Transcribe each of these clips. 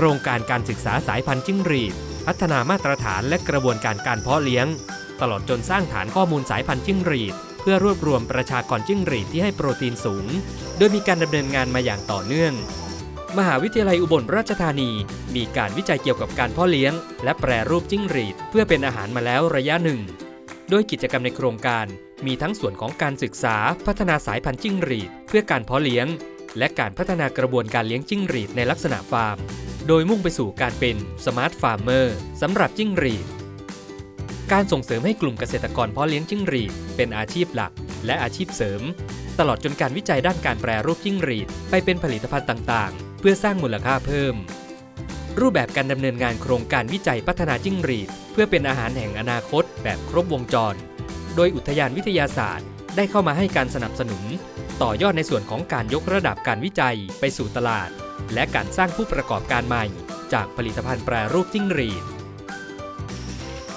โครงการการศึกษาสายพันธุ์จิ้งหรีด พัฒนามาตรฐานและกระบวนการการเพาะเลี้ยง ตลอดจนสร้างฐานข้อมูลสายพันธุ์จิ้งหรีด เพื่อรวบรวมประชากรจิ้งหรีดที่ให้โปรตีนสูง โดยมีการดำเนินงานมาอย่างต่อเนื่อง มหาวิทยาลัยอุบลราชธานี มีการวิจัยเกี่ยวกับการเพาะเลี้ยง และแปรรูปจิ้งหรีด เพื่อเป็นอาหารมาแล้วระยะหนึ่ง โดยกิจกรรมในโครงการมีทั้งส่วนของการศึกษาพัฒนาสายพันธุ์จิ้งหรีด เพื่อการเพาะเลี้ยง และการพัฒนากระบวนการเลี้ยงจิ้งหรีดในลักษณะฟาร์ม โดยมุ่งไปสู่การเป็นสมาร์ทฟาร์มเมอร์สำหรับจิ้งหรีด การส่งเสริมให้กลุ่มเกษตรกรเพาะเลี้ยงจิ้งหรีดเป็นอาชีพหลักและอาชีพเสริม ตลอดจนการวิจัยด้านการแปรรูปจิ้งหรีดไปเป็นผลิตภัณฑ์ต่างๆ เพื่อสร้างมูลค่าเพิ่ม รูปแบบการดำเนินงานโครงการวิจัยพัฒนาจิ้งหรีด เพื่อเป็นอาหารแห่งอนาคต แบบครบวงจร โดยอุทยานวิทยาศาสตร์ ได้เข้ามาให้การสนับสนุน ต่อยอดในส่วนของการยกระดับการวิจัยไปสู่ตลาด และการสร้างผู้ประกอบการใหม่ จากผลิตภัณฑ์แปรรูปจิ้งหรีด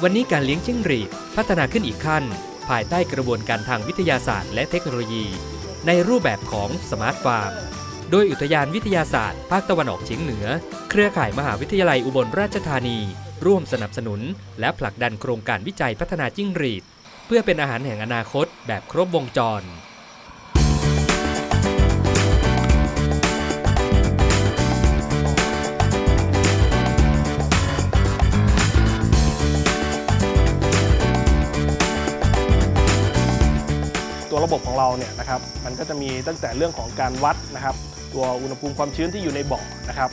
วันนี้การเลี้ยงจิ้งหรีดพัฒนาขึ้นอีกขั้น ภายใต้กระบวนการทางวิทยาศาสตร์และเทคโนโลยี ในรูปแบบของสมาร์ทฟาร์ม โดยอุทยานวิทยาศาสตร์ ภาคตะวันออกเฉียงเหนือ เครือข่ายมหาวิทยาลัยอุบลราชธานี ร่วมสนับสนุน และผลักดันโครงการวิจัยพัฒนาจิ้งหรีด เพื่อเป็นอาหารแห่งอนาคตแบบครบวงจร ระบบของเราเนี่ยนะครับมันก็จะมีตั้งแต่เรื่องของการวัดนะครับ ตัวอุณหภูมิความชื้นที่อยู่ในบ่อนะครับ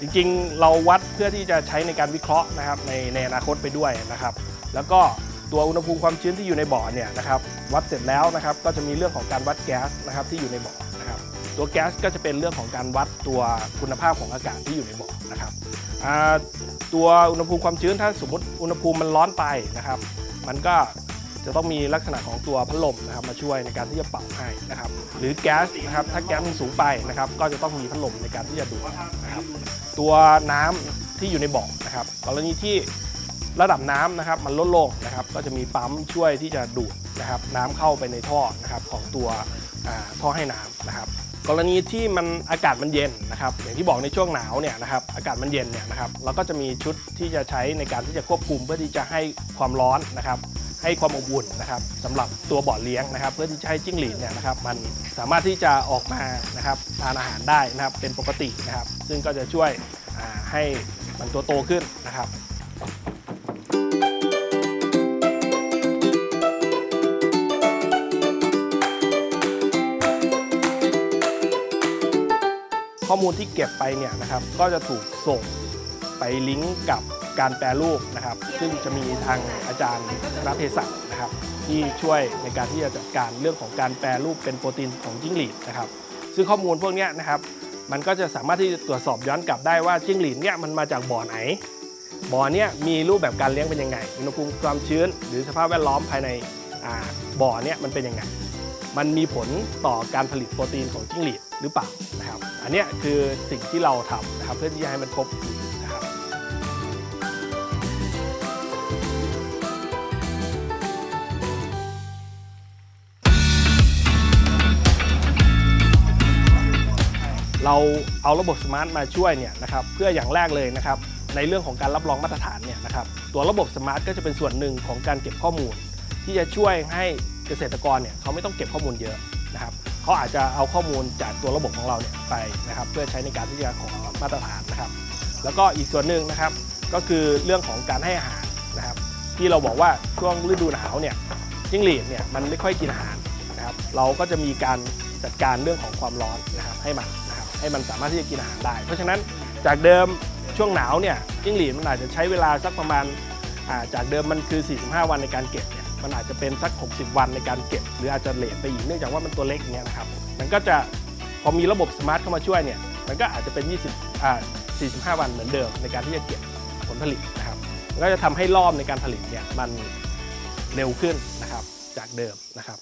จริงๆ เราวัดเพื่อที่จะใช้ในการวิเคราะห์นะครับในในอนาคตไปด้วยนะครับ แล้วก็ตัวอุณหภูมิความชื้นที่อยู่ในบ่อเนี่ยนะครับวัดเสร็จแล้วนะครับก็จะมีเรื่องของการวัดแก๊สนะครับที่อยู่ในบ่อนะครับตัวแก๊สก็จะเป็นเรื่องของการวัดตัวคุณภาพของอากาศที่อยู่ในบ่อนะครับตัวอุณหภูมิความชื้นถ้าสมมติอุณหภูมิมันร้อนไปนะครับ มันก็ จะต้องมีลักษณะของตัวพัดลมนะครับมาช่วยในการที่จะเป่าให้นะครับหรือแก๊สนะครับถ้าแก๊สมันสูงไปนะครับก็จะต้องมีพัดลมในการที่จะดูดนะครับตัวน้ำที่อยู่ในบ่อนะครับกรณีที่ระดับน้ำนะครับมันลดลงนะครับก็จะมีปั๊มช่วยที่จะดูดนะครับน้ำเข้าไปในท่อนะครับของตัวท่อให้น้ำนะครับกรณีที่มันอากาศมันเย็นนะครับอย่างที่บอกในช่วงหนาวเนี่ยนะครับอากาศมันเย็นเนี่ยนะครับเราก็จะมีชุดที่จะใช้ในการที่จะควบคุมเพื่อที่จะให้ความร้อนนะครับ ให้ความอบอุ่นนะครับสำหรับตัวบ่อเลี้ยงนะครับ เพื่อที่จะให้จิ้งหรีดเนี่ยนะครับมันสามารถที่จะออกมานะครับทานอาหารได้นะครับเป็นปกตินะครับ ซึ่งก็จะช่วยให้มันตัวโตขึ้นนะครับข้อมูลที่เก็บไปเนี่ยนะครับก็จะถูกส่งไปลิงก์กับ การแปรรูปนะครับ ซึ่งจะมีทางอาจารย์คณะเภสัชนะครับ ที่ช่วยในการที่จะจัดการเรื่องของการแปรรูปเป็นโปรตีนของจิ้งหรีดนะครับ ซึ่งข้อมูลพวกนี้นะครับมันก็จะสามารถที่จะตรวจสอบย้อนกลับได้ว่าจิ้งหรีดเนี่ยมันมาจากบ่อไหนบ่อเนี่ยมีรูปแบบการเลี้ยงเป็นยังไงอุณหภูมิความชื้น หรือสภาพแวดล้อมภายในบ่อเนี่ยมันเป็นยังไง มันมีผลต่อการผลิตโปรตีนของจิ้งหรีดหรือเปล่านะครับ อันนี้คือสิ่งที่เราทำนะครับเพื่อที่จะให้มันครบนะครับ เราเอาระบบสมาร์ทมาช่วยเนี่ยนะครับเพื่ออย่างแรกเลยนะครับในเรื่องของการรับรองมาตรฐานเนี่ยนะครับตัวระบบสมาร์ทก็จะเป็นส่วนหนึ่งของการเก็บข้อมูล ที่จะช่วยให้เกษตรกรเนี่ยเขาไม่ต้องเก็บข้อมูลเยอะนะครับเขาอาจจะเอาข้อมูลจากตัวระบบของเราเนี่ยไปนะครับเพื่อใช้ในการที่จะขอมาตรฐานนะครับแล้วก็อีกส่วนหนึ่งนะครับก็คือเรื่องของการให้อาหารนะครับที่เราบอกว่าช่วงฤดูหนาวเนี่ยจิ้งหรีดเนี่ยมันไม่ค่อยกินอาหารนะครับเราก็จะมีการจัดการเรื่องของความร้อนนะครับให้มัน ให้มันสามารถที่จะกินอาหารได้ เพราะฉะนั้นจากเดิมช่วงหนาวเนี่ยจิ้งหรีดมันอาจจะใช้เวลาสักประมาณาจากเดิมมันคือ 45 วันในการเก็บเนี่ยมันอาจจะเป็นสัก 60 วันในการเก็บ หรืออาจจะเลทไปอีกเนื่องจากว่ามันตัวเล็กเงี้ยนะครับมันก็จะพอมีระบบสมาร์ทเข้ามาช่วยเนี่ยมันก็อาจจะเป็น 20อ่า45 วันเหมือนเดิมในการที่จะเก็บผลผลิตนะครับมันก็จะทำให้รอบในการผลิตเนี่ยมันเร็วขึ้นนะครับจากเดิมนะครับ